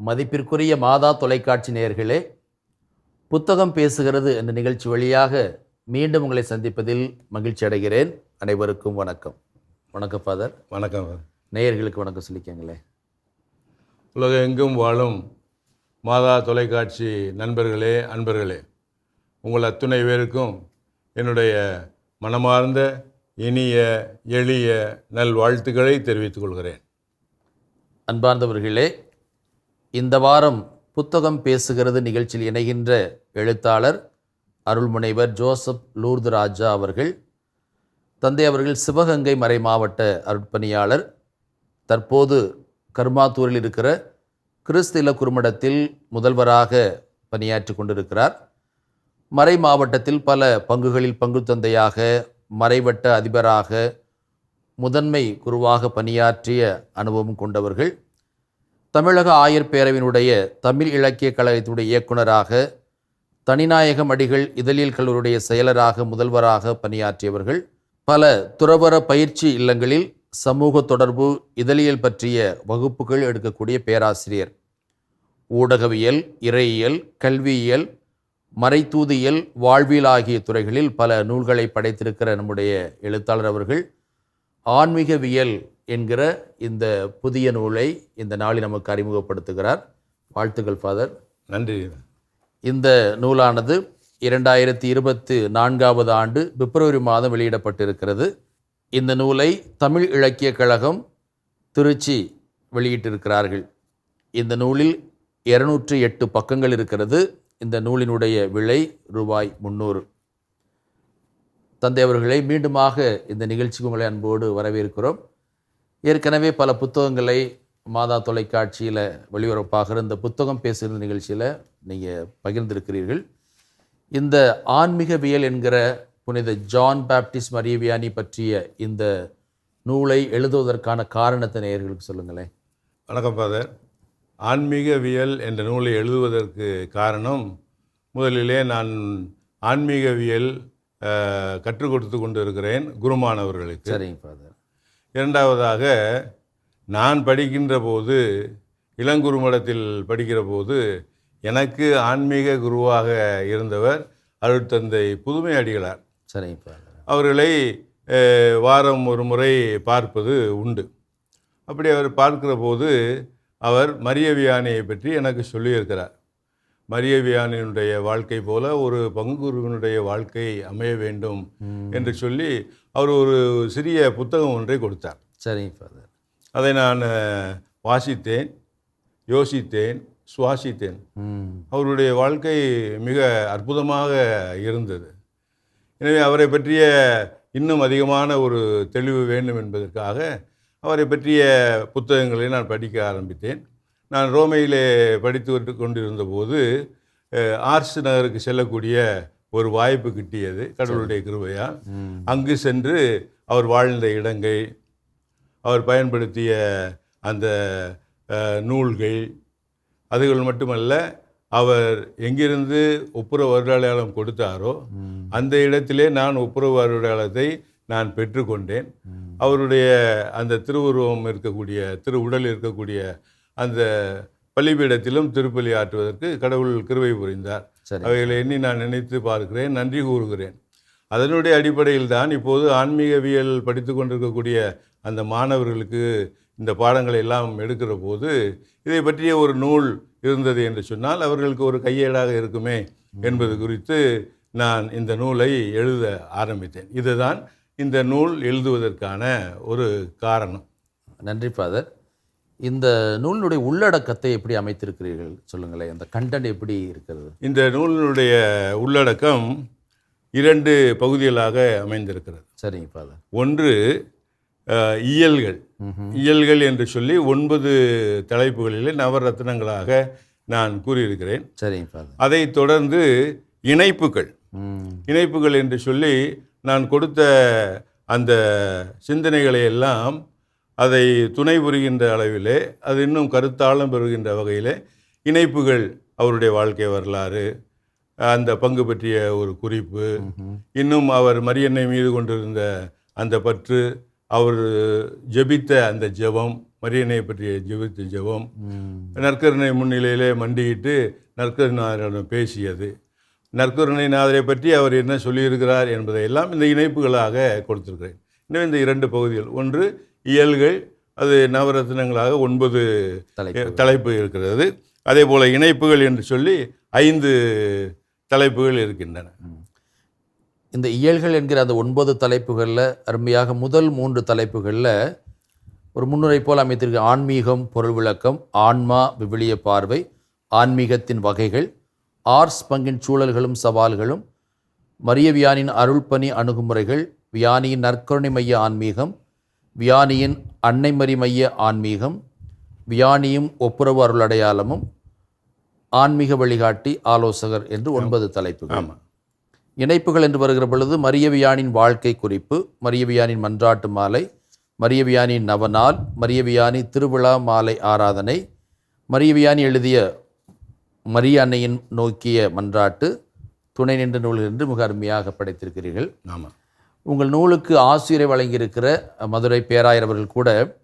மதிப்பிற்குரிய மாதா தொலைக்காட்சி நேயர்களே புத்தகம் பேசுகிறது என்ற நிகழ்ச்சி வழியாக மீண்டும் உங்களை சந்திப்பதில் மகிழ்ச்சி அடைகிறேன். அனைவருக்கும் வணக்கம். வணக்கம் ஃபாதர் வணக்கம் நேயர்களுக்கு வணக்கம் சொல்லிக்கங்களே. உலகம் எங்கும் வாழும் மாதா தொலைக்காட்சி நண்பர்களே அன்பர்களே. உங்கள் அத்துணை பேருக்கும் என்னுடைய மனமார்ந்த இனிய எளிய நல்வாழ்த்துக்களை தெரிவித்துக் கொள்கிறேன். அன்பார்ந்தவர்களே இந்த வாரம் புத்தகம் பேசுகிறது நிகழ்ச்சியில் இணைகின்ற எழுத்தாளர் அருள்முனைவர் ஜோசப் லூர்து ராஜா அவர்கள் தந்தை அவர்கள் சிவகங்கை மறை மாவட்ட அருட்பணியாளர் தற்போது கர்மாத்தூரில் இருக்கிற கிறிஸ்தில குறுமடத்தில் முதல்வராக பணியாற்றி கொண்டிருக்கிறார். மறை மாவட்டத்தில் பல பங்குகளில் பங்கு தந்தையாக மறைவட்ட அதிபராக முதன்மை குருவாக பணியாற்றிய அனுபவம் கொண்டவர்கள். தமிழக ஆயர் பேரவையினுடைய தமிழ் இலக்கிய கழகத்தினுடைய இயக்குனராக தனிநாயகம் அடிகள் இதழியல் கல்லூரியுடைய செயலராக முதல்வராக பணியாற்றியவர்கள் பல துறவர பயிற்சி இல்லங்களில் சமூக தொடர்பு இதழியல் பற்றிய வகுப்புகள் எடுக்கக்கூடிய பேராசிரியர். ஊடகவியல் இறையியல் கல்வியியல் மறைத்தூதியல் வாழ்வியல் ஆகிய துறைகளில் பல நூல்களை படைத்திருக்கிற நம்முடைய எழுத்தாளர் அவர்கள். ஆன்மீகவியல் என்கிற இந்த புதிய நூலை இந்த நாளில் நமக்கு அறிமுகப்படுத்துகிறார். வாழ்த்துக்கள் ஃபாதர். நன்றி. இந்த நூலானது இரண்டாயிரத்தி இருபத்தி நான்காவது ஆண்டு பிப்ரவரி மாதம் வெளியிடப்பட்டிருக்கிறது. இந்த நூலை தமிழ் இலக்கிய கழகம் திருச்சி வெளியிட்டிருக்கிறார்கள். இந்த நூலில் இருநூற்றி எட்டு பக்கங்கள் இருக்கிறது. இந்த நூலினுடைய விலை ரூபாய் முந்நூறு தந்தை அவர்களை மீண்டுமாக இந்த நிகழ்ச்சிக்கு உங்களை அன்போடு வரவேற்கிறோம். ஏற்கனவே பல புத்தகங்களை மாதா தொலைக்காட்சியில் ஒளிபரப்பாகிற இந்த புத்தகம் பேசுகிற நிகழ்ச்சியில் நீங்கள் பகிர்ந்திருக்கிறீர்கள். இந்த ஆன்மீகவியல் என்கிற புனித ஜான் பாப்டிஸ்ட் மரியவியானி பற்றிய இந்த நூலை எழுதுவதற்கான காரணத்தை நேயர்களுக்கு சொல்லுங்களேன். வணக்கம் ஃபாதர் ஆன்மீகவியல் என்ற நூலை எழுதுவதற்கு காரணம் முதலிலே நான் ஆன்மீகவியல் கற்றுக் கொடுத்து கொண்டு இருக்கிறேன் குருமானவர்களுக்கு. சரிங்க ஃபாதர் இரண்டாவதாக நான் படிக்கின்ற போது இளங்குருமடத்தில் படிக்கிற போது எனக்கு ஆன்மீக குருவாக இருந்தவர் அருட்தந்தை புதுமை அடிகளார். சரிங்க அவர்களை வாரம் ஒரு முறை பார்ப்பது உண்டு. அப்படி அவர் பார்க்கிற போது அவர் மரியவியானியை பற்றி எனக்கு சொல்லியிருக்கிறார். மரியவியானினுடைய வாழ்க்கை போல ஒரு பங்குருவனுடைய வாழ்க்கை அமைய வேண்டும் என்று சொல்லி அவர் ஒரு சிறிய புத்தகம் ஒன்றை கொடுத்தார். சரிங்க ஃபாதர். அதை நான் வாசித்தேன் யோசித்தேன் சுவாசித்தேன். அவருடைய வாழ்க்கை மிக அற்புதமாக இருந்தது. எனவே அவரை பற்றிய இன்னும் அதிகமான ஒரு தெளிவு வேண்டும் என்பதற்காக அவரை பற்றிய புத்தகங்களை நான் படிக்க ஆரம்பித்தேன். நான் ரோமையிலே படித்து விட்டு கொண்டிருந்த போது அஹ், ஆர்ஸ் நகருக்கு செல்லக்கூடிய ஒரு வாய்ப்பு கிட்டியது கடவுளுடைய கிருபையால். அங்கு சென்று அவர் வாழ்ந்த இடங்கள் அவர் பயன்படுத்திய அந்த நூல்கள் அதுகள் மட்டுமல்ல அவர் எங்கிருந்து ஒப்புரவு அருளாளம் கொடுத்தாரோ அந்த இடத்திலே நான் ஒப்புரவு அருளாளத்தை நான் பெற்றுக்கொண்டேன். அவருடைய அந்த திருவுருவம் இருக்கக்கூடிய திருவுடல் இருக்கக்கூடிய அந்த பலிபீடத்திலும் திருப்பலி ஆற்றுவதற்கு கடவுள் கிருபை புரிந்தார். அவைகளை எண்ணி நான் நினைத்து பார்க்கிறேன் நன்றி கூறுகிறேன். அதனுடைய அடிப்படையில் தான் இப்போது ஆன்மீகவியல் படித்து கொண்டிருக்கக்கூடிய அந்த மாணவர்களுக்கு இந்த பாடங்களை எல்லாம் எடுக்கிற போது இதை பற்றிய ஒரு நூல் இருந்தது என்று சொன்னால் அவர்களுக்கு ஒரு கையேடாக இருக்குமே என்பது குறித்து நான் இந்த நூலை எழுத ஆரம்பித்தேன். இதுதான் இந்த நூல் எழுதுவதற்கான ஒரு காரணம். நன்றி ஃபாதர். இந்த நூலினுடைய உள்ளடக்கத்தை எப்படி அமைத்திருக்கிறீர்கள் சொல்லுங்களேன். அந்த கண்டென்ட் எப்படி இருக்கிறது? இந்த நூலினுடைய உள்ளடக்கம் இரண்டு பகுதிகளாக அமைந்திருக்கிறது. சரிங்க ஃபாதர். ஒன்று இயல்கள். இயல்கள் என்று சொல்லி ஒன்பது தலைப்புகளிலே நவரத்னங்களாக நான் கூறியிருக்கிறேன். சரிங்க அதைத் தொடர்ந்து இணைப்புகள். இணைப்புகள் என்று சொல்லி நான் கொடுத்த அந்த சிந்தனைகளை எல்லாம் அதை துணை புரிகின்ற அளவிலே அது இன்னும் கருத்தாழம் பெறுகின்ற வகையிலே இணைப்புகள் அவருடைய வாழ்க்கை வரலாறு அந்த பங்கு பற்றிய ஒரு குறிப்பு இன்னும் அவர் மரியன்னை மீது கொண்டிருந்த அந்த பற்று அவர் ஜெபித்த அந்த ஜெபம் மரியன்னை பற்றிய ஜெபித்த ஜெபம் நற்கருணை முன்னிலையிலே மண்டியிட்டு நற்கருணாரிடம் பேசியது. நற்கருணை நாதரை பற்றி அவர் என்ன சொல்லியிருக்கிறார் என்பதை எல்லாம் இந்த இணைப்புகளாக கொடுத்திருக்கிறேன். இன்னும் இந்த இரண்டு பகுதிகள் ஒன்று இயல்கள் அது நவரத்னங்களாக ஒன்பது தலைப்பு இருக்கிறது. அதே போல் இணைப்புகள் என்று சொல்லி ஐந்து தலைப்புகள் இருக்கின்றன. இந்த இயல்கள் என்கிற அந்த ஒன்பது தலைப்புகளில் அருமையாக முதல் மூன்று தலைப்புகளில் ஒரு முன்னுரை போல் அமைத்திருக்க ஆன்மீகம் பொருள் விளக்கம் ஆன்மா விவிலிய பார்வை ஆன்மீகத்தின் வகைகள் ஆர்ஸ் பங்கின் சூழல்களும் சவால்களும் மரிய வியானின் அருள்பணி அணுகுமுறைகள் வியானியின் நற்கருணை மைய ஆன்மீகம் வியானியின் அன்னைமரி மைய ஆன்மீகம் வியானியும் ஒப்புரவு அருள் அடையாளமும் ஆன்மீக வழிகாட்டி ஆலோசகர் என்று ஒன்பது தலைப்புகள். ஆமாம் இணைப்புகள் என்று வருகிற பொழுது மரியவியானின் வாழ்க்கை குறிப்பு மரியவியானின் மன்றாட்டு மாலை மரியவியானின் நவநாள் மரியவியானி திருவிழா மாலை ஆராதனை மரியவியானி எழுதிய மரிய அன்னையின் நோக்கிய மன்றாட்டு துணை நின்ற நூல் என்று மிக அருமையாக படைத்திருக்கிறீர்கள். ஆமாம் உங்கள் நூலுக்கு ஆசிரியரை வழங்கியிருக்கிற மதுரை பேராயர் அவர்கள் கூட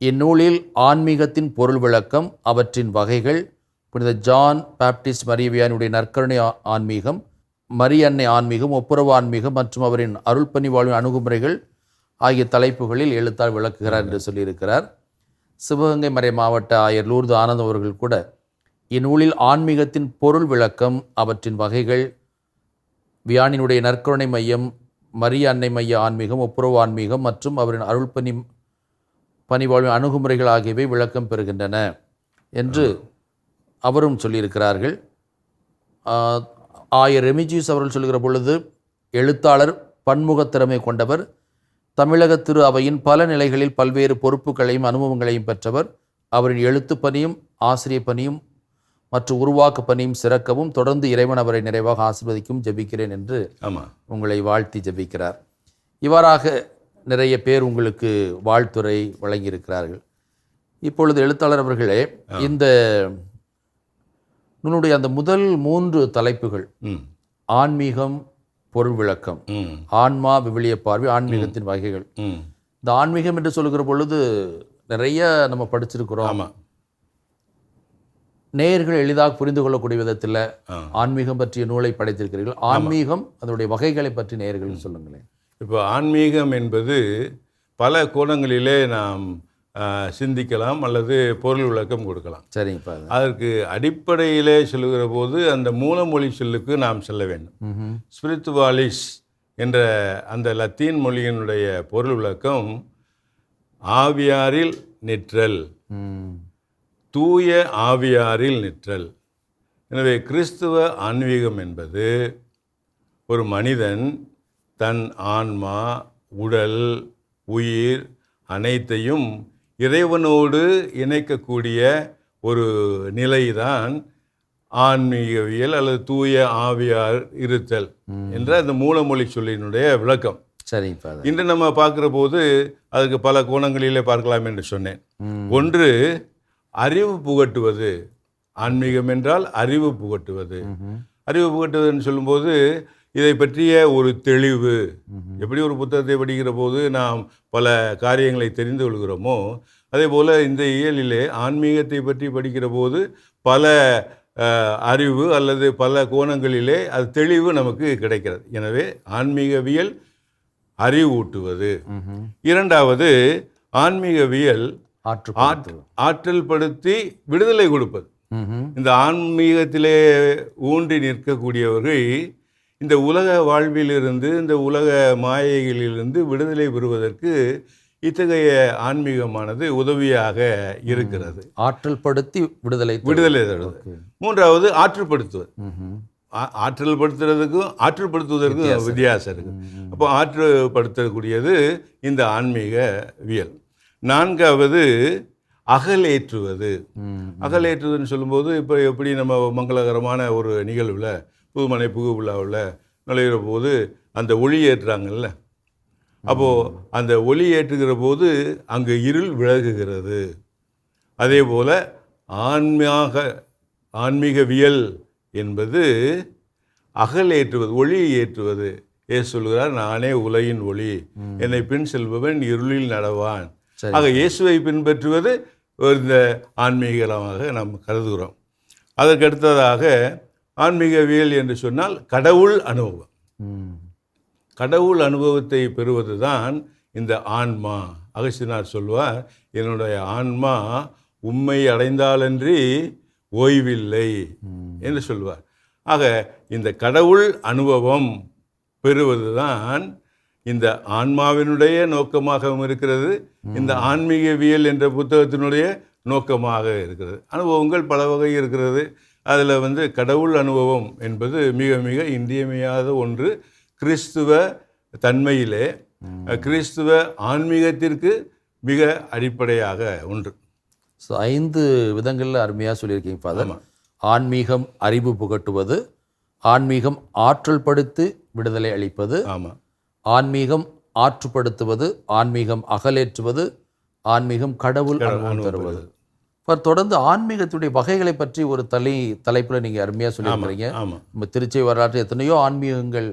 இந்நூலில் ஆன்மீகத்தின் பொருள் விளக்கம் அவற்றின் வகைகள் புனித ஜான் பாப்டிஸ்ட் மரியவியானுடைய நற்கருணை ஆன்மீகம் மரியன்னை ஆன்மீகம் ஒப்புரவு ஆன்மீகம் மற்றும் அவரின் அருள்பணி வாழ்வின் அணுகுமுறைகள் ஆகிய தலைப்புகளில் எழுத்தால் விளக்குகிறார் என்று சொல்லியிருக்கிறார். சிவகங்கை மறை மாவட்ட ஆயர் லூர்து ஆனந்த் அவர்கள் கூட இந்நூலில் ஆன்மீகத்தின் பொருள் விளக்கம் அவற்றின் வகைகள் வியானினுடைய நற்கருணை மையம் மரிய அன்னை மைய ஆன்மீகம் ஒப்புரவு ஆன்மீகம் மற்றும் அவரின் அருள்பணி பணிவாழ்வின் அணுகுமுறைகள் ஆகியவை விளக்கம் பெறுகின்றன என்று அவரும் சொல்லியிருக்கிறார்கள். ஆயர் ரெமிஜியூஸ் அவர்கள் சொல்கிற பொழுது எழுத்தாளர் பன்முகத் திறமை கொண்டவர் தமிழக திரு அவையின் பல நிலைகளில் பல்வேறு பொறுப்புகளையும் அனுபவங்களையும் பெற்றவர் அவரின் எழுத்துப் பணியும் ஆசிரியப் பணியும் மற்றும் உருவாக்க பணியும் சிறக்கவும் தொடர்ந்து இறைவன் அவரை நிறைவாக ஆசீர்வதிக்கும் ஜெபிக்கிறேன் என்று உங்களை வாழ்த்தி ஜெபிக்கிறார். இவ்வாறாக நிறைய பேர் உங்களுக்கு வாழ்த்துரை வழங்கியிருக்கிறார்கள். இப்பொழுது எழுத்தாளர் அவர்களே இந்த நூலுடைய அந்த முதல் மூன்று தலைப்புகள். ஆன்மீகம் பொருள் விளக்கம். ஆன்மா விவிலிய பார்வை ஆன்மீகத்தின் வகைகள். இந்த ஆன்மீகம் என்று சொல்லுகிற பொழுது நிறைய நம்ம படிச்சிருக்கிறோம். ஆமாம் நேயர்கள் எளிதாக புரிந்து கொள்ளக்கூடிய விதத்தில். ஆன்மீகம் பற்றிய நூலை படைத்திருக்கிறீர்கள். ஆன்மீகம் அதனுடைய வகைகளை பற்றி நேயர்கள் சொல்லுங்களேன். இப்போ ஆன்மீகம் என்பது பல கோணங்களிலே நாம் சிந்திக்கலாம் அல்லது பொருள் விளக்கம் கொடுக்கலாம். சரிங்கப்பா அதற்கு அடிப்படையிலே சொல்லுகிற போது அந்த மூலமொழி சொல்லுக்கு நாம் செல்ல வேண்டும். ஸ்பிரித்துவாலிஸ் என்ற அந்த லத்தீன் மொழியினுடைய பொருள் விளக்கம் ஆவியாரில் நிற்றல். தூய ஆவியாரில் நிற்றல். எனவே கிறிஸ்துவ ஆன்மீகம் என்பது ஒரு மனிதன் தன் ஆன்மா உடல் உயிர் அனைத்தையும் இறைவனோடு இணைக்கக்கூடிய ஒரு நிலைதான் ஆன்மீகவியல் அல்லது தூய ஆவியார் இருத்தல் என்ற அந்த மூலமொழி சொல்லினுடைய விளக்கம் அது. இன்று நம்ம பார்க்கிற போது அதுக்கு பல கோணங்களிலே பார்க்கலாம் என்று சொன்னேன். ஒன்று அறிவு புகட்டுவது ஆன்மீகம் என்றால் அறிவு புகட்டுவது. அறிவு புகட்டுவதுன்னு சொல்லும்போது இதை பற்றிய ஒரு தெளிவு எப்படி ஒரு புத்தகத்தை படிக்கிற போது நாம் பல காரியங்களை தெரிந்து கொள்கிறோமோ அதே போல் இந்த இயலிலே ஆன்மீகத்தை பற்றி படிக்கிற போது பல அறிவு அல்லது பல கோணங்களிலே அது தெளிவு நமக்கு கிடைக்கிறது எனவே ஆன்மீகவியல் அறிவூட்டுவது. இரண்டாவது ஆன்மீகவியல். ஆற்றல் படுத்தி விடுதலை கொடுப்பது. இந்த ஆன்மீகத்திலே ஊன்றி நிற்கக்கூடியவர்கள் இந்த உலக வாழ்விலிருந்து இந்த உலக மாயைகளிலிருந்து விடுதலை பெறுவதற்கு இத்தகைய ஆன்மீகமானது உதவியாக இருக்கிறது. ஆற்றல் படுத்தி விடுதலை. விடுதலை தருவது. மூன்றாவது ஆற்றுப்படுத்துவது ஆற்றல் படுத்துறதுக்கும் ஆற்றுப்படுத்துவதற்கும் வித்தியாசம். இருக்கு. அப்போ ஆற்றுப்படுத்தக்கூடியது இந்த ஆன்மீகவியல். நான்காவது அகலேற்றுவது. அகலேற்றுவதுன்னு சொல்லும்போது இப்போ எப்படி நம்ம மங்களகரமான ஒரு நிகழ்வில் புதுமனை புகு விழாவில் நுழைகிற போது அந்த ஒளி ஏற்றுறாங்கல்ல. அப்போது அந்த ஒளி ஏற்றுகிற போது அங்கே இருள் விலகுகிறது. அதே போல் ஆன்மீக ஆன்மீகவியல் என்பது அகல் ஏற்றுவது ஒளி ஏற்றுவது. ஏசு சொல்கிறார் நானே உலகின் ஒளி. என்னை பின் செல்பவன் இருளில் நடவான். ஆக இயேசுவை பின்பற்றுவது ஒரு இந்த ஆன்மீகமாக நாம் கருதுகிறோம். அதற்கடுத்ததாக ஆன்மீகவியல் என்று சொன்னால் கடவுள் அனுபவம். கடவுள் அனுபவத்தை பெறுவது தான் இந்த ஆன்மா. அகஸ்தினார் சொல்வார் என்னுடைய ஆன்மா உண்மை அடைந்தாலன்றி ஓய்வில்லை என்று சொல்வார். ஆக இந்த கடவுள் அனுபவம் பெறுவது தான் இந்த ஆன்மாவினுடைய நோக்கமாகவும் இருக்கிறது இந்த ஆன்மீகவியல் என்ற புத்தகத்தினுடைய நோக்கமாக இருக்கிறது. அனுபவங்கள் பல வகை இருக்கிறது. அதில் வந்து கடவுள் அனுபவம் என்பது மிக மிக இன்றியமையாத ஒன்று. கிறிஸ்துவ தன்மையிலே கிறிஸ்துவ ஆன்மீகத்திற்கு மிக அடிப்படையாக ஒன்று. ஸோ ஐந்து விதங்களில் அருமையாக சொல்லியிருக்கீங்க ஃபாதர் ஆன்மீகம் அறிவு புகட்டுவது ஆன்மீகம் ஆற்றல் படுத்தி விடுதலை அளிப்பது ஆமாம் ஆன்மீகம் ஆற்றுப்படுத்துவது ஆன்மீகம் அகலேற்றுவது ஆன்மீகம் கடவுள் அனுபவம் தருவது. இப்போ தொடர்ந்து ஆன்மீகத்துடைய வகைகளை பற்றி ஒரு தலை தலைப்பில் நீங்கள் அருமையாக சொல்லியிருக்கிறீங்க. ஆமாம் நம்ம திருச்சி வரலாற்று எத்தனையோ ஆன்மீகங்கள்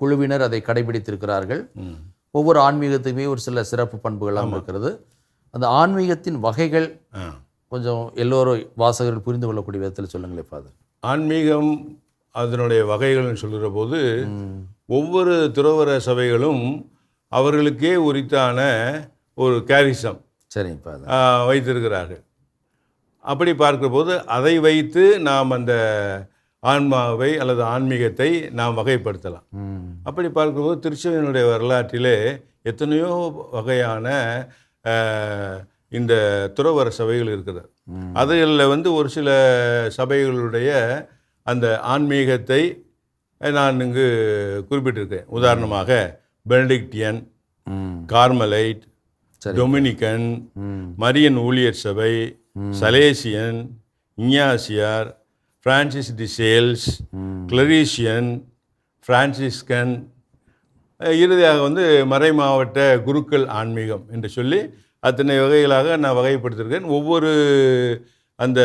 குழுவினர் அதை கடைபிடித்திருக்கிறார்கள். ஒவ்வொரு ஆன்மீகத்துக்குமே ஒரு சில சிறப்பு பண்புகள்லாம் இருக்கிறது. அந்த ஆன்மீகத்தின் வகைகள் கொஞ்சம் எல்லோரும் வாசகர்கள் புரிந்து கொள்ளக்கூடிய விதத்தில் சொல்லுங்களேன் ஃபாதர். ஆன்மீகம் அதனுடைய வகைகள்னு சொல்கிற போது ஒவ்வொரு துறவர சபைகளும் அவர்களுக்கே உரித்தான ஒரு கேரிசம் ஃபாதர் வைத்திருக்கிறார்கள். அப்படி பார்க்கிறபோது அதை வைத்து நாம் அந்த ஆன்மாவை அல்லது ஆன்மீகத்தை நாம் வகைப்படுத்தலாம். அப்படி பார்க்கும்போது திருச்செவியனுடைய வரலாற்றிலே எத்தனையோ வகையான இந்த துறவர சபைகள் இருக்குது. அதில் வந்து ஒரு சில சபைகளுடைய அந்த ஆன்மீகத்தை நான் இங்கு குறிப்பிட்டிருக்கேன். உதாரணமாக பெனடிக்டியன் கார்மலைட் சரி. டொமினிக்கன் ம் மரியன் ஊழியர் சபை சலேசியன் இஞ்ஞாசியார் Francis de Sales Claretian Franciscan இறுதியாக வந்து மறை மாவட்ட குருக்கள் ஆன்மீகம் என்று சொல்லி அத்தனை வகைகளாக நான் வகைப்படுத்தியிருக்கேன் ஒவ்வொரு அந்த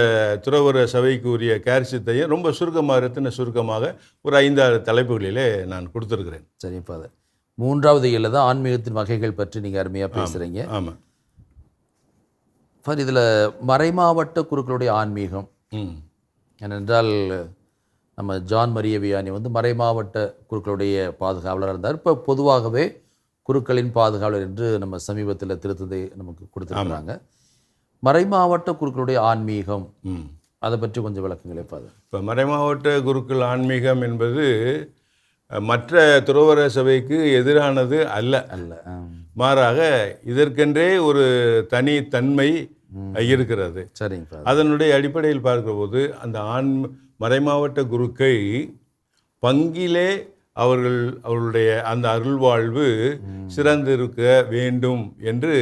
துறவர சபைக்கு உரிய கேரிசத்தையும் ரொம்ப சுருக்கமாக ரத்தின சுருக்கமாக ஒரு ஐந்தாறு தலைப்புகளிலே நான் கொடுத்துருக்கிறேன். சரி ஃபாதர். மூன்றாவது இயலில் தான் ஆன்மீகத்தின் வகைகள் பற்றி நீங்கள் அருமையாக பேசுகிறீங்க ஆமாம் ஃபாதர் இதில் மறைமாவட்ட குருக்களுடைய ஆன்மீகம் ம். ஏனென்றால் நம்ம ஜான் மரிய வியானி வந்து மறைமாவட்ட குருக்களுடைய பாதுகாவலராக இருந்தார். இப்போ பொதுவாகவே குருக்களின் பாதுகாவலர் என்று நம்ம சமீபத்தில் திருத்தத்தை நமக்கு கொடுத்துருக்காங்க மறைமாவட்ட குருக்களுடைய ஆன்மீகம் ம். அதை பற்றி கொஞ்சம் விளக்குங்களே ஃபாதர். இப்போ மறைமாவட்ட குருக்கள் ஆன்மீகம் என்பது மற்ற துறவர சபைக்கு எதிரானது அல்ல. அல்ல. மாறாக இதற்கென்றே ஒரு தனி தன்மை இருக்கிறது. சரிங்க அதனுடைய அடிப்படையில் பார்க்கிறபோது அந்த ஆண் மறைமாவட்ட குருக்கை பங்கிலே அவர்கள் அவர்களுடைய அந்த அருள்வாழ்வு சிறந்திருக்க வேண்டும் என்று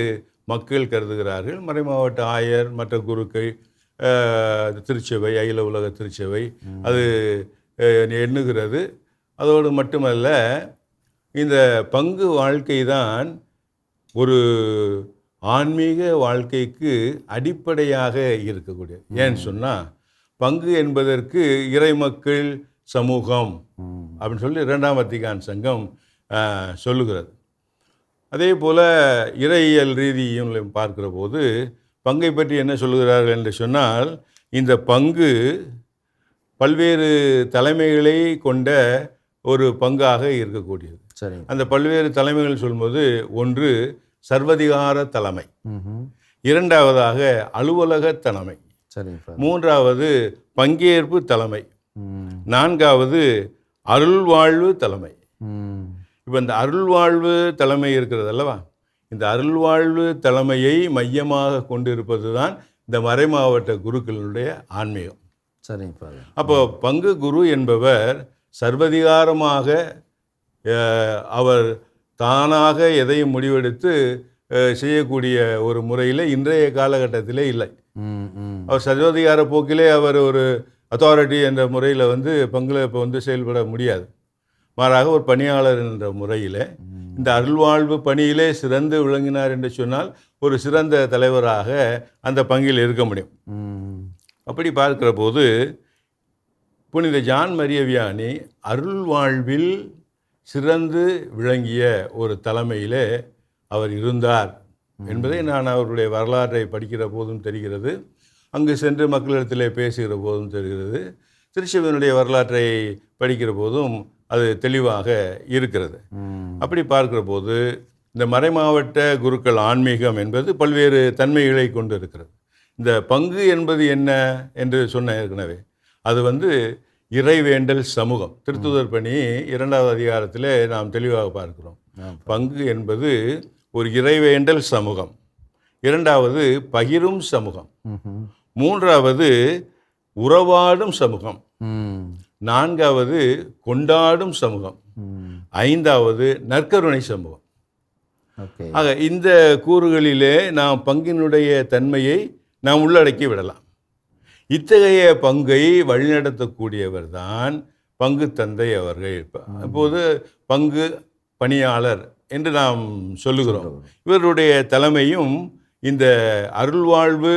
மக்கள் கருதுகிறார்கள். மறைமாவட்ட ஆயர் மற்ற குருக்கள் அஹ், திருச்சபை அகில உலக திருச்சபை அது எண்ணுகிறது. அதோடு மட்டுமல்ல இந்த பங்கு வாழ்க்கை தான் ஒரு ஆன்மீக வாழ்க்கைக்கு அடிப்படையாக இருக்கக்கூடியது ஏன்னு சொன்னால் பங்கு என்பதற்கு இறைமக்கள் சமூகம். அப்படின்னு சொல்லி இரண்டாம் வத்திகான் சங்கம் சொல்லுகிறது. அதே போல் இறையியல் ரீதியும் பார்க்கிற போது பங்கை பற்றி என்ன சொல்லுகிறார்கள் என்று சொன்னால் இந்த பங்கு பல்வேறு தலைமைகளை கொண்ட ஒரு பங்காக இருக்கக்கூடியது. சரிங்க. அந்த பல்வேறு தலைமைகள் சொல்லும்போது ஒன்று சர்வதிகார தலைமை. இரண்டாவதாக அலுவலக தலைமை. மூன்றாவது பங்கேற்பு தலைமை. நான்காவது அருள்வாழ்வு தலைமை. இப்போ இந்த அருள்வாழ்வு தலைமை இருக்கிறது அல்லவா? இந்த அருள்வாழ்வு தலைமையை மையமாக கொண்டிருப்பது தான் இந்த மறைமாவட்ட குருக்களுடைய ஆன்மீகம். சரிங்க அப்போ பங்கு குரு என்பவர் சர்வதிகாரமாக அவர் தானாக எதையும் முடிவெடுத்து செய்யக்கூடிய ஒரு முறையில் இன்றைய காலகட்டத்திலே இல்லை. அவர் சர்வதிகார போக்கிலே அவர் ஒரு அத்தாரிட்டி என்ற முறையில் வந்து பங்குல இப்போ வந்து செயல்பட முடியாது. மாறாக ஒரு பணியாளர் என்ற முறையில் இந்த அருள்வாழ்வு பணியிலே சிறந்து விளங்கினார் என்று சொன்னால் ஒரு சிறந்த தலைவராக அந்த பங்கில் இருக்க முடியும். அப்படி பார்க்கிற போது புனித ஜான் மரிய வியானி அருள் வாழ்வில் சிறந்து விளங்கிய ஒரு தலைமையிலே அவர் இருந்தார் என்பதை நான் அவருடைய வரலாற்றை படிக்கிற போதும் தெரிகிறது. அங்கு சென்று மக்களிடத்திலே பேசுகிற போதும் தெரிகிறது. திருச்சிவனுடைய வரலாற்றை படிக்கிற போதும் அது தெளிவாக இருக்கிறது. அப்படி பார்க்கிற போது இந்த மறைமாவட்ட குருக்கள் ஆன்மீகம் என்பது பல்வேறு தன்மைகளை கொண்டு இருக்கிறது. இந்த பங்கு என்பது என்ன என்று சொன்ன ஏற்கனவே அது வந்து இறைவேண்டல் சமூகம். திருத்துதர் பணி இரண்டாவது அதிகாரத்திலே நாம் தெளிவாக பார்க்கிறோம். பங்கு என்பது ஒரு இறைவேண்டல் சமூகம். இரண்டாவது பகிரும் சமூகம். மூன்றாவது உறவாடும் சமூகம். நான்காவது கொண்டாடும் சமூகம். ஐந்தாவது நற்கருணை சமூகம். ஆக இந்த கூறுகளிலே நாம் பங்கினுடைய தன்மையை நாம் உள்ளடக்கி விடலாம். இத்தகைய பங்கை வழிநடத்தக்கூடியவர் தான் பங்கு தந்தை அவர்கள். இப்போது பங்கு பணியாளர் என்று நாம் சொல்லுகிறோம். இவருடைய தலைமையும் இந்த அருள்வாழ்வு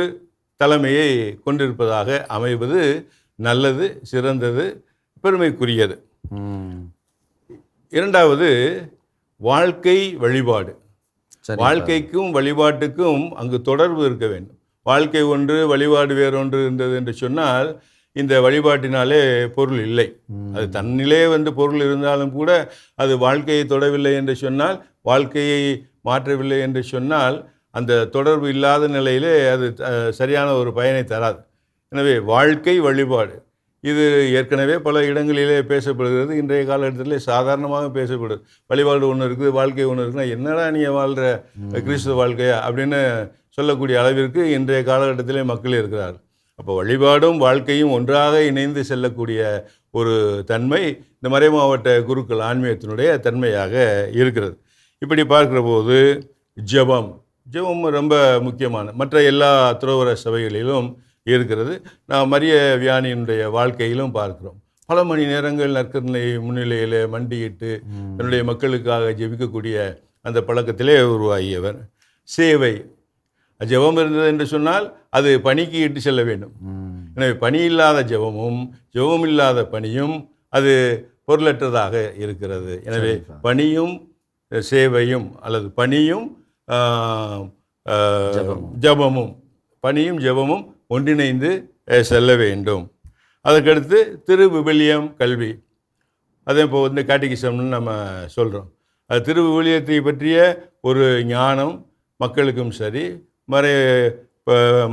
தலைமையை கொண்டிருப்பதாக அமைவது நல்லது சிறந்தது பெருமைக்குரியது. இரண்டாவது வாழ்க்கை வழிபாடு. வாழ்க்கைக்கும் வழிபாட்டுக்கும் அங்கு தொடர்பு இருக்க வேண்டும். வாழ்க்கை ஒன்று வழிபாடு வேறொன்று இருந்தது என்று சொன்னால் இந்த வழிபாட்டினாலே பொருள் இல்லை. அது தன்னிலே வந்து பொருள் இருந்தாலும் கூட அது வாழ்க்கையை தொடவில்லை என்று சொன்னால் வாழ்க்கையை மாற்றவில்லை என்று சொன்னால் அந்த தொடர்பு இல்லாத நிலையிலே அது சரியான ஒரு பயனை தராது. எனவே வாழ்க்கை வழிபாடு. இது ஏற்கனவே பல இடங்களிலே பேசப்படுகிறது. இன்றைய காலகட்டத்தில் சாதாரணமாக பேசப்படுது வழிபாடு ஒன்று இருக்குது வாழ்க்கை ஒன்று இருக்குன்னா என்னடா நீ வாழ்கிற கிறிஸ்துவ வாழ்க்கையா? அப்படின்னு சொல்லக்கூடிய அளவிற்கு இன்றைய காலகட்டத்திலே மக்கள் இருக்கிறார் அப்போ வழிபாடும் வாழ்க்கையும் ஒன்றாக இணைந்து செல்லக்கூடிய ஒரு தன்மை இந்த மறைமாவட்ட குருக்கள் ஆன்மீகத்தினுடைய தன்மையாக இருக்கிறது. இப்படி பார்க்குற போது ஜெபம். ஜெபம் ரொம்ப முக்கியமான மற்ற எல்லா துறவர சபைகளிலும் இருக்கிறது. நான் மரிய வியானியினுடைய வாழ்க்கையிலும் பார்க்கிறோம். பல மணி நேரங்கள் நற்கருணை முன்னிலையில் மண்டியிட்டு தன்னுடைய மக்களுக்காக ஜெபிக்கக்கூடிய அந்த பழக்கத்திலே உருவாகியவர். சேவை. ஜெபம் இருந்தது என்று சொன்னால் அது பணிக்கு இட்டு செல்ல வேண்டும். எனவே பணி இல்லாத ஜெபமும் ஜெபம் இல்லாத பணியும் அது பொருளற்றதாக இருக்கிறது. எனவே. பணியும் சேவையும் அல்லது பணியும். ஜெபமும். பணியும் ஜெபமும் ஒன்றிணைந்து செல்ல வேண்டும். அதுக்கடுத்து திரு விவிலியம் கல்வி. அதே இப்போ வந்து காட்டிகிசம்னு நம்ம சொல்கிறோம் அது திரு விவிலியத்தை பற்றிய ஒரு ஞானம் மக்களுக்கும் சரி மறை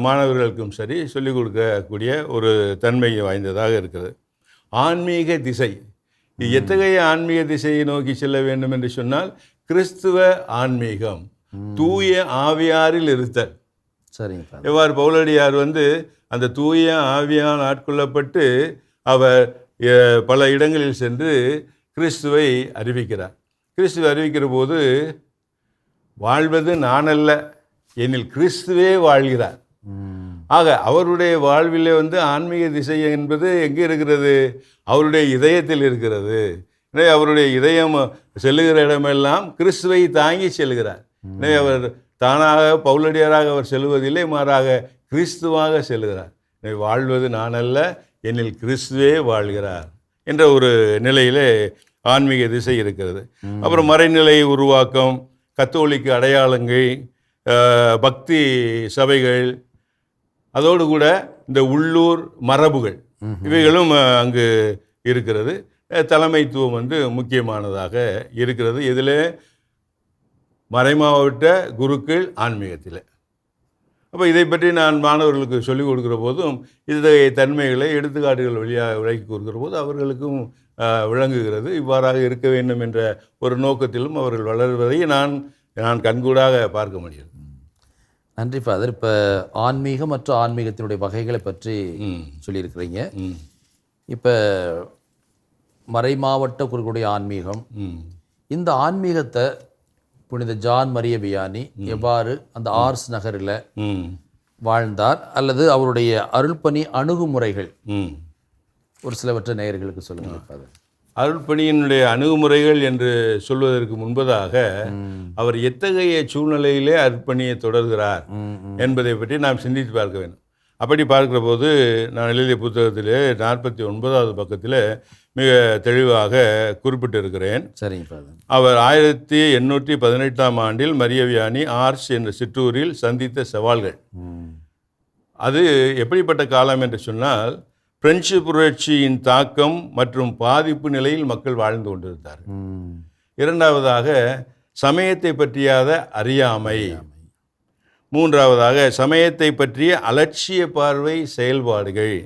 மாணவர்களுக்கும் சரி சொல்லிக் கொடுக்கக்கூடிய ஒரு தன்மை வாய்ந்ததாக இருக்கிறது. ஆன்மீக திசை. இது எத்தகைய ஆன்மீக திசையை நோக்கி செல்ல வேண்டும் என்று சொன்னால் கிறிஸ்துவ ஆன்மீகம். தூய ஆவியாரில் இருத்தல். சரிங்க எவ்வாறு பவுலடியார் வந்து அந்த தூய ஆவியால் ஆட்கொள்ளப்பட்டு அவர் பல இடங்களில் சென்று கிறிஸ்துவை அறிவிக்கிறார். கிறிஸ்துவை அறிவிக்கிற போது வாழ்வது நானல்ல என்னில் கிறிஸ்துவே வாழ்கிறார். ஆக அவருடைய வாழ்விலே வந்து ஆன்மீக திசை என்பது எங்கே இருக்கிறது? அவருடைய இதயத்தில் இருக்கிறது. எனவே அவருடைய இதயம் செல்லுகிற இடமெல்லாம் கிறிஸ்துவை தாங்கி செல்கிறார். எனவே அவர் தானாக பவுலடியாராக அவர் செல்வதில்லை மாறாக கிறிஸ்துவாக செல்கிறார். எனவே வாழ்வது நானல்ல என்னில் கிறிஸ்துவே வாழ்கிறார் என்ற ஒரு நிலையிலே ஆன்மீக திசை இருக்கிறது. அப்புறம் மறைநிலை உருவாக்கம் கத்தோலிக்க அடையாளங்கள் பக்தி சபைகள் அதோடு கூட இந்த உள்ளூர் மரபுகள் இவைகளும் அங்கு இருக்கிறது. தலைமைத்துவம் வந்து முக்கியமானதாக இருக்கிறது. இதில் மறைமாவட்ட குருக்கள் ஆன்மீகத்தில். அப்போ இதை பற்றி நான் மாணவர்களுக்கு சொல்லிக் கொடுக்குற போதும் இத்தகைய தன்மைகளை எடுத்துக்காட்டுகள் வழியாக விளக்கி கொடுக்குற போது அவர்களுக்கும் விளங்குகிறது. இவ்வாறாக இருக்க வேண்டும் என்ற ஒரு நோக்கத்திலும் அவர்கள் வளர்வதை நான் நான் கண்கூடாக பார்க்க முடிகிறது. நன்றி ஃபாதர் இப்போ ஆன்மீகம் மற்றும் ஆன்மீகத்தினுடைய வகைகளை பற்றி சொல்லியிருக்கிறீங்க. இப்போ மறைமாவட்ட குருக்களுடைய ஆன்மீகம். இந்த ஆன்மீகத்தை புனித ஜான் மரிய வியானி எவ்வாறு அந்த ஆர்ஸ் நகரில் வாழ்ந்தார் அல்லது அவருடைய அருள்பணி அணுகுமுறைகள்? ஒரு சிலவற்றை நேயர்களுக்கு சொல்லுங்கள் ஃபாதர். அருட்பணியினுடைய அணுகுமுறைகள் என்று சொல்வதற்கு முன்பதாக அவர் எத்தகைய சூழ்நிலையிலே அருட்பணியை தொடர்கிறார் என்பதை பற்றி நாம் சிந்தித்து பார்க்க வேண்டும். அப்படி பார்க்கிற போது நான் எழுதிய புத்தகத்திலே நாற்பத்தி ஒன்பதாவது பக்கத்தில் மிக தெளிவாக குறிப்பிட்டிருக்கிறேன். சரிங்க அவர் ஆயிரத்தி எண்ணூற்றி பதினெட்டாம் ஆண்டில் மரியவியானி ஆர்ஸ் என்ற சிற்றூரில் சந்தித்த சவால்கள். அது எப்படிப்பட்ட காலம் என்று சொன்னால் பிரெஞ்சு புரட்சியின் தாக்கம் மற்றும் பாதிப்பு நிலையில் மக்கள் வாழ்ந்து கொண்டிருந்தார்கள். ம். இரண்டாவதாக சமயத்தை பற்றியாத அறியாமை. மூன்றாவதாக சமயத்தை பற்றிய அலட்சிய பார்வை செயல்பாடுகள்.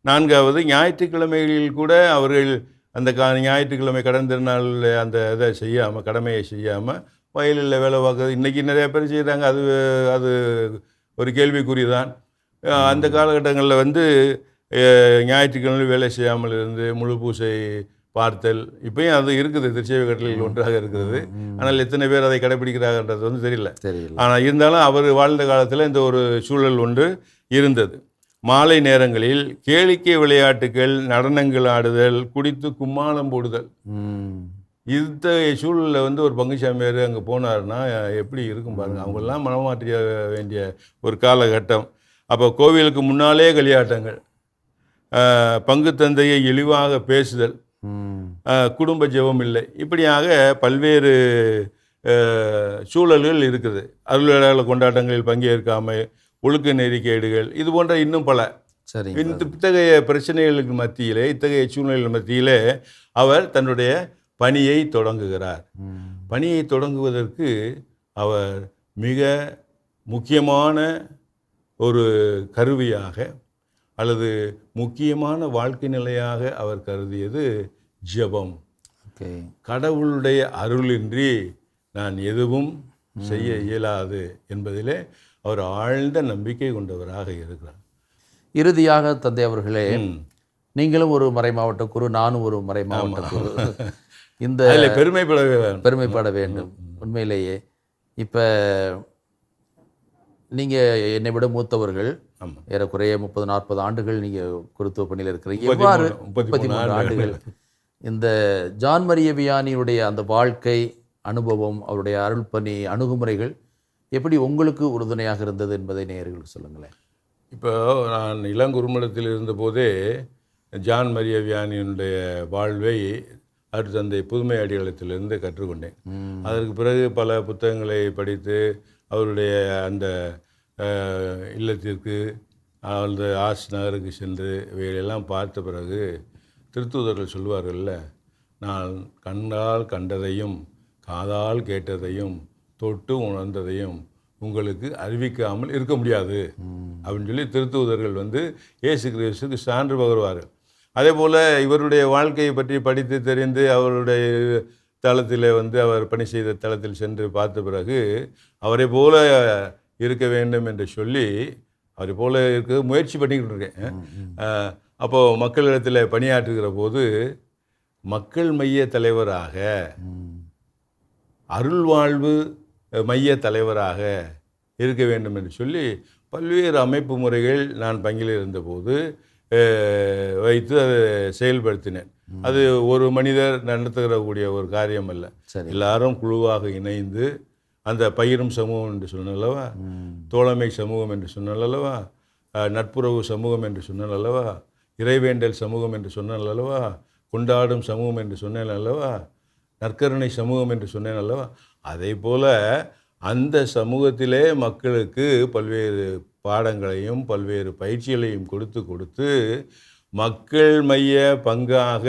நான்காவது ஞாயிற்றுக்கிழமைகளில் கூட அவர்கள் அந்த கா ஞாயிற்றுக்கிழமை கடன் திருநாளில் அந்த இதை செய்யாமல் கடமையை செய்யாமல் வயலில் வேலை பார்க்குறது இன்றைக்கி நிறைய பேர் செய்கிறாங்க அது அது ஒரு கேள்விக்குறிதான். அஹ் அந்த காலகட்டங்களில் வந்து ஞாயிற்றுக்கிழமை வேலை செய்யாமல் இருந்து முழு பூசை பார்த்தல். இப்பயும் அது இருக்குது திருச்சேவை கட்டளையில் ஒன்றாக இருக்கிறது ஆனால் எத்தனை பேர் அதை கடைபிடிக்கிறாங்கன்றது வந்து தெரியல. ஆனால் இருந்தாலும் அவர் வாழ்ந்த காலத்தில் இந்த ஒரு சூழல் ஒன்று இருந்தது. மாலை நேரங்களில் கேளிக்கை விளையாட்டுகள் நடனங்கள் ஆடுதல் குடித்து கும்மாளம் போடுதல். இத்தகைய சூழலில் வந்து ஒரு பங்குசாமியார் அங்கே போனாருன்னா எப்படி இருக்கும் பாருங்க. அவங்கெல்லாம் மனமாற்றிய வேண்டிய ஒரு காலகட்டம். அப்போ கோவிலுக்கு முன்னாலே களியாட்டங்கள். பங்கு தந்தையை இழிவாக பேசுதல். குடும்ப ஜெபம் இல்லை. இப்படியாக பல்வேறு சூழல்கள் இருக்குது. அருளாளர் கொண்டாட்டங்களில் பங்கேற்காமல் ஒழுக்க நெறிக்கேடுகள் இது போன்ற இன்னும் பல. சரிங்க. இந்த இத்தகைய பிரச்சனைகளுக்கு மத்தியிலே இத்தகைய சூழ்நிலைகள் மத்தியிலே அவர் தன்னுடைய பணியை தொடங்குகிறார். பணியை தொடங்குவதற்கு அவர் மிக முக்கியமான ஒரு கருவியாக அல்லது முக்கியமான வாழ்க்கை நிலையாக அவர் கருதியது ஜெபம். கடவுளுடைய அருளின்றி நான் எதுவும் செய்ய இயலாது என்பதிலே அவர் ஆழ்ந்த நம்பிக்கை கொண்டவராக இருக்கிறார். இறுதியாக தந்தை அவர்களே. நீங்களும் ஒரு மறை மாவட்ட குரு நானும் ஒரு மறை மாவட்ட குரு. இந்த வேணும் பெருமைப்பட வேண்டும். உண்மையிலேயே இப்போ நீங்கள் என்னை விட மூத்தவர்கள் ஏறக்குறைய முப்பது நாற்பது ஆண்டுகள் நீங்கள் குருத்துவ பணியில் இருக்கிறீங்க. எவ்வாறு முப்பத்தி மூணு ஆண்டுகள். இந்த ஜான் மரிய வியானியுடைய அந்த வாழ்க்கை அனுபவம் அவருடைய அருள் பணி அணுகுமுறைகள் எப்படி உங்களுக்கு உறுதுணையாக இருந்தது என்பதை நேயர்களுக்கு சொல்லுங்களேன். இப்போ நான் இளங்குறுமடத்தில் இருந்தபோதே ஜான் மரிய வியானியினுடைய வாழ்வை அருட்தந்தை புதுமை அடிகளத்திலிருந்து கற்றுக்கொண்டேன். அதற்கு பிறகு பல புத்தகங்களை படித்து அவருடைய அந்த இல்லத்திற்கு அந்த ஆஸ் நகருக்கு சென்று இவைகளெல்லாம் பார்த்த பிறகு திருத்தூதர்கள் சொல்வார்கள்ல நான் கண்ணால் கண்டதையும் காதால் கேட்டதையும் தொட்டு உணர்ந்ததையும் உங்களுக்கு அறிவிக்காமல் இருக்க முடியாது. அப்படின்னு சொல்லி திருத்தூதர்கள் வந்து இயேசு கிறிஸ்துக்கு சான்று பகர்வார்கள். அதே போல் இவருடைய வாழ்க்கையை பற்றி படித்து தெரிந்து அவருடைய தளத்தில் வந்து அவர் பணி செய்த தளத்தில் சென்று பார்த்த பிறகு அவரை போல இருக்க வேண்டும் என்று சொல்லி அவரை போல இருக்க முயற்சி பண்ணிக்கிட்டு இருக்கேன். அஹ், அப்போ மக்களிடத்தில் பணியாற்றுகிற போது மக்கள் மைய தலைவராக அருள்வாழ்வு மைய தலைவராக இருக்க வேண்டும் என்று சொல்லி பல்வேறு அமைப்பு முறைகள் நான் பங்கில் இருந்தபோது வைத்து அதை செயல்படுத்தினேன். அது ஒரு மனிதர் நடத்துகிறக்கூடிய ஒரு காரியம் அல்ல எல்லாரும் குழுவாக இணைந்து அந்த பயிரும் சமூகம் என்று சொன்னல்லவா தோழமை சமூகம் என்று சொன்னல்லவா அஹ், நட்புறவு சமூகம் என்று சொன்னேன் அல்லவா? இறைவேண்டல் சமூகம் என்று சொன்னேன் அல்லவா? கொண்டாடும் சமூகம் என்று சொன்னேன் அல்லவா? நற்கருணை சமூகம் என்று சொன்னேன் அல்லவா? அதே போல அந்த சமூகத்திலே மக்களுக்கு பல்வேறு பாடங்களையும் பல்வேறு பயிற்சிகளையும் கொடுத்து கொடுத்து மக்கள் மைய பங்காக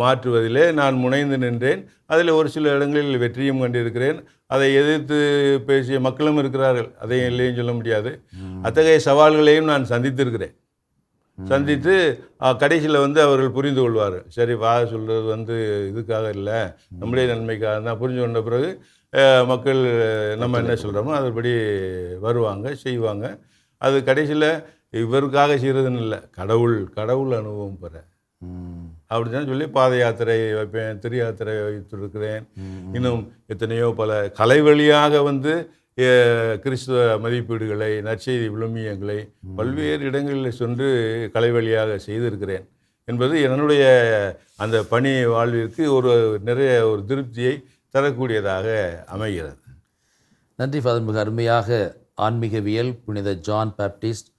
மாற்றுவதிலே நான் முனைந்து நின்றேன். அதில் ஒரு சில இடங்களில் வெற்றியும் கண்டிருக்கிறேன். அதை எதிர்த்து பேசிய மக்களும் இருக்கிறார்கள். அதையும் இல்லையும் சொல்ல முடியாது. அத்தகைய சவால்களையும் நான் சந்தித்திருக்கிறேன். சந்தித்து கடைசியில் வந்து அவர்கள் புரிந்து கொள்வார்கள். சரி வா சொல்கிறது வந்து இதுக்காக இல்லை. நம்முடைய நன்மைக்காக தான் புரிஞ்சு கொண்ட பிறகு மக்கள் நம்ம என்ன சொல்கிறோமோ அதுபடி வருவாங்க செய்வாங்க. அது கடைசியில் இவருக்காக செய்கிறதுன்னு இல்லை. கடவுள் கடவுள் அனுபவம் பெற. அப்படின்னு சொல்லி பாத யாத்திரை வைப்பேன் திரு யாத்திரை வைத்திருக்கிறேன். இன்னும் எத்தனையோ பல கலை வழியாக வந்து கிறிஸ்துவ மதிப்பீடுகளை நற்செய்தி விழுமியங்களை பல்வேறு இடங்களில் சென்று கலை வழியாக செய்திருக்கிறேன். என்பது என்னுடைய அந்த பணி வாழ்விற்கு ஒரு நிறைய ஒரு திருப்தியை தரக்கூடியதாக அமைகிறது. நன்றி ஃபாதர் மிக அருமையாக ஆன்மீகவியல் புனித ஜான் பேப்டிஸ்ட்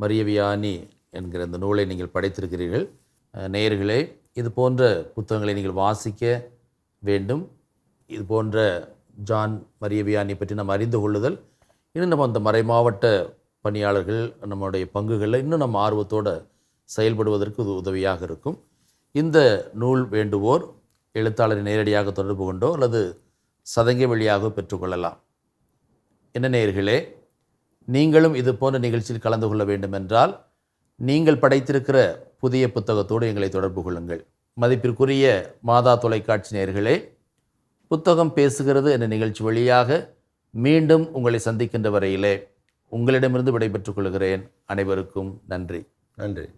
மரியவியானி என்கிற இந்த நூலை நீங்கள் படைத்திருக்கிறீர்கள். நேயர்களே இது போன்ற புத்தகங்களை நீங்கள் வாசிக்க வேண்டும். இது போன்ற ஜான் மரியவியானி பற்றி நாம் அறிந்து கொள்ளுதல் இன்னும் நம்ம அந்த மறைமாவட்ட பணியாளர்கள் நம்முடைய பங்குகளில் இன்னும் நம்ம ஆர்வத்தோடு செயல்படுவதற்கு இது உதவியாக இருக்கும். இந்த நூல் வேண்டுவோர் எழுத்தாளரை நேரடியாக தொடர்பு கொண்டோ அல்லது சதங்கை வழியாக பெற்றுக்கொள்ளலாம் என்ன நேயர்களே நீங்களும் இது போன்ற நிகழ்ச்சியில் கலந்து கொள்ள வேண்டுமென்றால் நீங்கள் படைத்திருக்கிற புதிய புத்தகத்தோடு எங்களை தொடர்பு கொள்ளுங்கள். மதிப்பிற்குரிய மாதா தொலைக்காட்சி நேயர்களே புத்தகம் பேசுகிறது என்ற நிகழ்ச்சி வழியாக மீண்டும் உங்களை சந்திக்கின்ற வரையிலே உங்களிடமிருந்து விடைபெற்றுக் கொள்கிறேன். அனைவருக்கும் நன்றி. நன்றி.